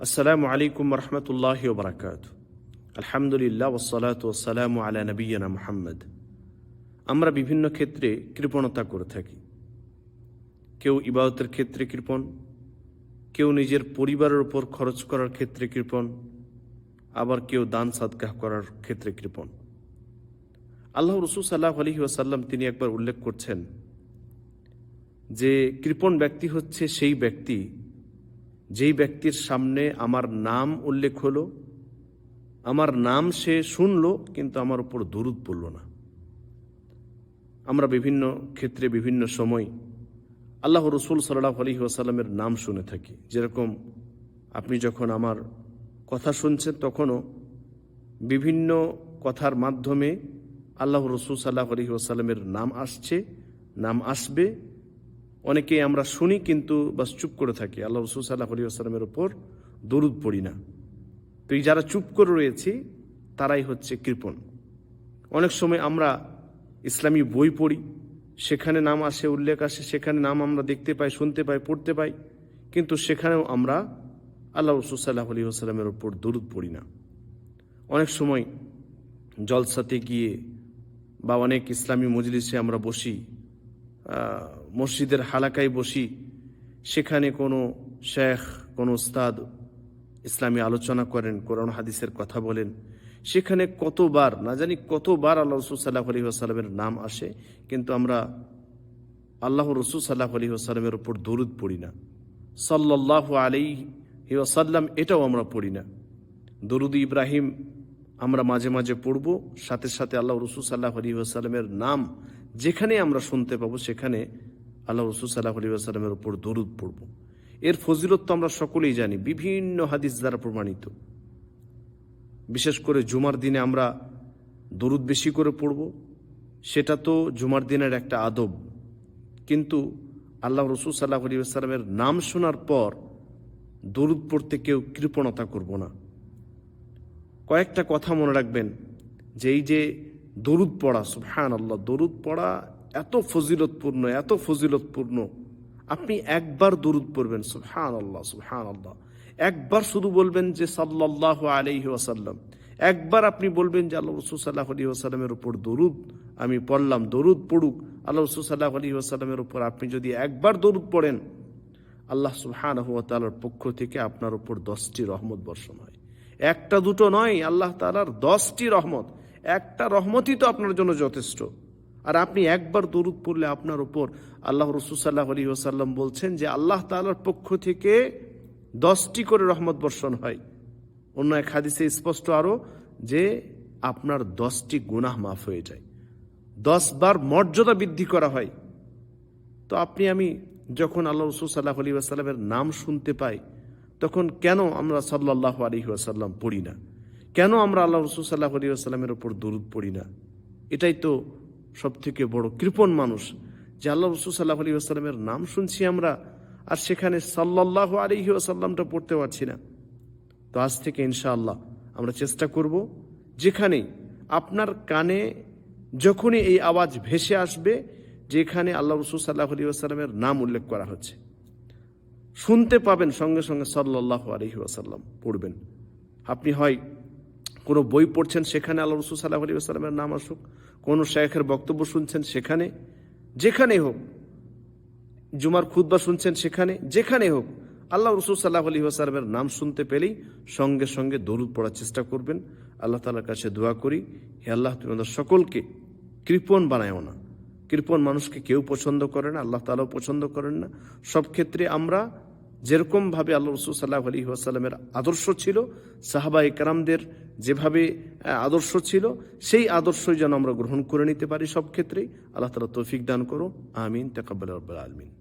আসসালামু আলাইকুম রহমতুল্লাহ বরাকাত আলহামদুলিল্লাহ ওসালাত ওসালাম আলা নবীনা মোহাম্মদ আমরা বিভিন্ন ক্ষেত্রে কৃপণতা করে থাকি কেউ ইবাদতের ক্ষেত্রে কৃপণ কেউ নিজের পরিবারের উপর খরচ করার ক্ষেত্রে কৃপণ আবার কেউ দান সাদগাহ করার ক্ষেত্রে কৃপণ আল্লাহ রসুল সাল্লাহ আলহি ওয়াসাল্লাম তিনি একবার উল্লেখ করছেন যে, কৃপণ ব্যক্তি হচ্ছে সেই ব্যক্তি যেই ব্যক্তির সামনে আমার নাম উল্লেখ হলো, আমার নাম সে শুনলো, কিন্তু আমার উপর দরুদ পড়ল না। আমরা বিভিন্ন ক্ষেত্রে, বিভিন্ন সময় আল্লাহ রসুল সাল্লাহ আলী আসাল্লামের নাম শুনে থাকি। যেরকম আপনি যখন আমার কথা শুনছেন, তখনও বিভিন্ন কথার মাধ্যমে আল্লাহ রসুল সাল্লাহ আলী আসাল্লামের নাম আসছে, নাম আসবে অনেকেই আমরা শুনি কিন্তু বাস চুপ করে থাকি। আল্লাহ রসুল সাল্লাহ আলী আসসালামের ওপর দরুদ পড়ি না। তো এই যারা চুপ করে রয়েছি, তারাই হচ্ছে কৃপণ। অনেক সময় আমরা ইসলামী বই পড়ি, সেখানে নাম আসে, উল্লেখ আসে, সেখানে নাম আমরা দেখতে পাই, শুনতে পাই, পড়তে পাই, কিন্তু সেখানেও আমরা আল্লাহ রসুল সাল্লাহ আলী আসসালামের ওপর দরুদ পড়ি না। অনেক সময় জলসাতে গিয়ে বা অনেক ইসলামী মজলিসে আমরা বসি মসজিদের হালাকায় বসি, সেখানে কোনো শেখ, কোনো উস্তাদ ইসলামী আলোচনা করেন, কোরআন হাদিসের কথা বলেন। সেখানে কতবার, না জানি কতবার আল্লাহ রসুল সাল্লাহ আলী আসালামের নাম আসে, কিন্তু আমরা আল্লাহ রসুল সাল্লাহ আলী আসালামের উপর দরুদ পড়ি না। সাল্লাহ আলী ওয়াসাল্লাম এটাও আমরা পড়ি না। দরুদ ইব্রাহিম আমরা মাঝে মাঝে পড়ব, সাথে সাথে আল্লাহ রসুল সাল্লাহ আলী আসালামের নাম যেখানে আমরা শুনতে পাবো সেখানে আল্লাহ রসুল সাল্লাহ আলী আসালামের উপর দরুদ পড়ব। এর ফজিলত তো আমরা সকলেই জানি, বিভিন্ন হাদিস দ্বারা প্রমাণিত। বিশেষ করে জুমার দিনে আমরা দরুদ বেশি করে পড়ব, সেটা তো জুমার দিনের একটা আদব। কিন্তু আল্লাহ রসুল সাল্লাহ আলী নাম শোনার পর দরুদ পড়তে কেউ কৃপণতা করব না। কয়েকটা কথা মনে রাখবেন যে এই যে দরুদ পড়া সুফহান আল্লাহ দরুদ পড়া এত ফজিলতপূর্ণ এত ফজিলতপূর্ণ। আপনি একবার দরুদ পড়বেন সুফহান আল্লাহ সুফহান আল্লাহ একবার শুধু বলবেন যে সাল্লাহ আলহি ওয়াসাল্লাম। একবার আপনি বলবেন যে আল্লাহ রসুল সাল্লাহ আলী ওয়াসাল্লামের উপর দরুদ, আমি পড়লাম, দরুদ পড়ুক। আল্লাহ রসুল সাল্লাহ আলী ওয়াসাল্লামের উপর আপনি যদি একবার দরুদ পড়েন, আল্লাহ সুহান তালার পক্ষ থেকে আপনার উপর দশটি রহমত বর্ষণ হয়। একটা দুটো নয়, আল্লাহ তালার দশটি রহমত। একটা রহমতই তো আপনার জন্য যথেষ্ট। আর আপনি একবার দরুদ পড়লে আপনার উপর আল্লাহ রসুসাল্লাহ আলী ওসাল্লাম বলছেন যে আল্লাহ তালার পক্ষ থেকে দশটি করে রহমত বর্ষণ হয়। অন্য এক হাদিসে স্পষ্ট আরও যে আপনার দশটি গুনাহ মাফ হয়ে যায়। দশ বার মর্যাদা বৃদ্ধি করা হয়। তো আপনি, আমি যখন আল্লাহ রসুল সাল্লাহ আলী আসাল্লামের নাম শুনতে পাই, তখন কেন আমরা সাল্লাহ আলী আসাল্লাম পড়ি না? কেন আমরা আল্লাহ রসুল সাল্লাহ আলী আসসালামের ওপর দরুদ পড়ি না? এটাই তো সব থেকে বড় কৃপণ মানুষ যে আল্লাহ রসুল সাল্লাহ আলী আসসালামের নাম শুনছি আমরা, আর সেখানে সাল্লাহ আলহি আসাল্লামটা পড়তে পারছি না। তো আজ থেকে ইনশাআল্লাহ আমরা চেষ্টা করব যেখানেই আপনার কানে যখনই এই আওয়াজ ভেসে আসবে, যেখানে আল্লাহ রসুল সাল্লাহ আলী আসসালামের নাম উল্লেখ করা হচ্ছে। শুনতে পাবেন সঙ্গে সঙ্গে সাল্লাহ আলহি আসাল্লাম পড়বেন। আপনি হয় কোনো বই পড়ছেন সেখানে আল্লাহ রসুল সাল্লাহ আলী আসসালামের নাম আসুক, কোনো শেখের বক্তব্য শুনছেন সেখানে, যেখানে হোক, জুমার খুদ্া শুনছেন সেখানে, যেখানে হোক, আল্লাহ রসুল সাল্লাহ আলী আসসালামের নাম শুনতে পেলেই সঙ্গে সঙ্গে দরুদ পড়ার চেষ্টা করবেন। আল্লাহ তালার কাছে দোয়া করি, হে আল্লাহ, তুমি আমাদের সকলকে কৃপণ বানায়ও না। কৃপণ মানুষকে কেউ পছন্দ করে না, আল্লাহ তালাও পছন্দ করেন না। সব ক্ষেত্রে আমরা যেরকমভাবে আল্লাহ রসুল সাল্লাহ আলী আসাল্লামের আদর্শ ছিল সাহাবা ইকরামদের যেভাবে আদর্শ ছিল, সেই আদর্শই যেন আমরা গ্রহণ করে নিতে পারি সব ক্ষেত্রেই। আল্লাহ তালা তৌফিক দান করো আমিন। তেকাবুল আলমিন।